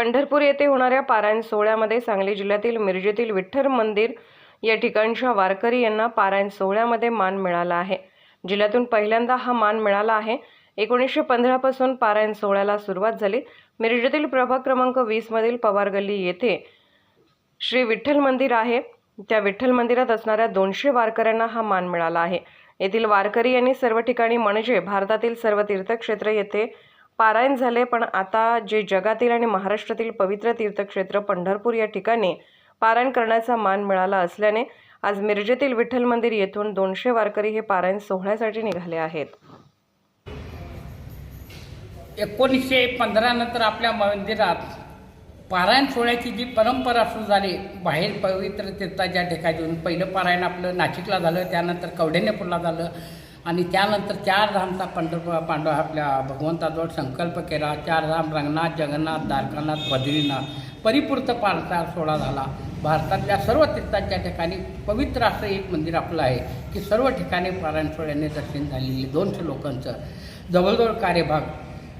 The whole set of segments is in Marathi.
पंढरपूर येथे होणाऱ्या पारायण सोहळ्यामध्ये सांगली जिल्ह्यातील मिरजेतील विठ्ठल मंदिर या ठिकाणच्या वारकरी यांना पारायण सोहळ्यामध्ये मान मिळाला आहे. जिल्ह्यातून पहिल्यांदा हा मान मिळाला आहे. एकोणीसशे पंधरापासून पारायण सोहळ्याला सुरुवात झाली. मिरजेतील प्रभाग क्रमांक वीसमधील पवार गल्ली येथे श्री विठ्ठल मंदिर आहे. त्या विठ्ठल मंदिरात असणाऱ्या दोनशे वारकऱ्यांना हा मान मिळाला आहे. येथील वारकरी यांनी सर्व ठिकाणी म्हणजे भारतातील सर्व तीर्थक्षेत्र येथे पारायण झाले पण आता जे जगातील आणि महाराष्ट्रातील पवित्र तीर्थक्षेत्र पंढरपूर या ठिकाणी पारायण करण्याचा मान मिळाला असल्याने आज मिरजेतील विठ्ठल मंदिर येथून दोनशे वारकरी हे पारायण सोहळ्यासाठी निघाले आहेत. एकोणीसशे पंधरा नंतर आपल्या मंदिरात पारायण सोहळ्याची जी परंपरा सुरू झाली बाहेर पवित्र तीर्थाच्या ठिकाणी पहिलं पारायण आपलं नाशिकला झालं त्यानंतर कवडेनेपूरला झालं आणि त्यानंतर चार धामचा पंढरपूर पांडव आपल्या भगवंताजवळ संकल्प केला. चार धाम रंगनाथ जगन्नाथ द्वारकानाथ बद्रीनाथ परिपूर्ण पारचा सोहळा झाला. भारतातल्या सर्व तीर्थांच्या ठिकाणी पवित्र असं एक मंदिर आपलं आहे की सर्व ठिकाणी पारायण दर्शन झालेले दोनशे लोकांचं जवळजवळ कार्यभाग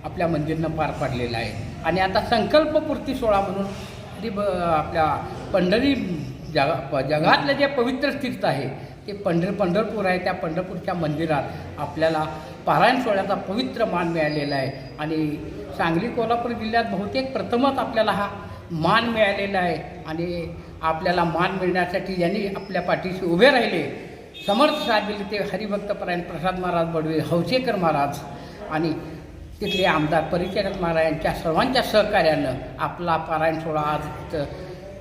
आपल्या मंदिरनं पार पाडलेला आहे. आणि आता संकल्पपूर्ती सोहळा म्हणून ती ब आपल्या पंढरी जगा जगातलं जे पवित्र तीर्थ आहे ते पंढर पंढरपूर आहे त्या पंढरपूरच्या मंदिरात आपल्याला पारायण सोहळ्याचा पवित्र मान मिळालेला आहे. आणि सांगली कोल्हापूर जिल्ह्यात बहुतेक प्रथमच आपल्याला हा मान मिळालेला आहे. आणि आपल्याला मान मिळण्यासाठी यांनी आपल्या पाठीशी उभे राहिले. समर्थ साधले ते हरिभक्तपरायण प्रसाद महाराज बडवे हौसेकर महाराज आणि तिथले आमदार परिचारक महाराज यांच्या सर्वांच्या सहकार्यानं आपला पारायण सोहळा आज इथं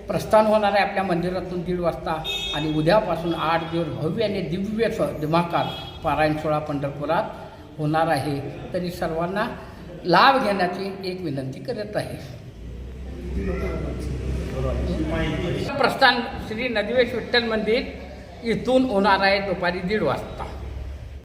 प्रस्थान होणार आहे आपल्या मंदिरातून दीड वाजता. आणि उद्यापासून आठ दिवस भव्य आणि दिव्य स दिमाकार पारायण सोहळा पंढरपुरात होणार आहे. तरी सर्वांना लाभ घेण्याची एक विनंती करत आहे. प्रस्थान श्री नदीवेश विठ्ठल मंदिर इथून होणार आहे दुपारी दीड वाजता.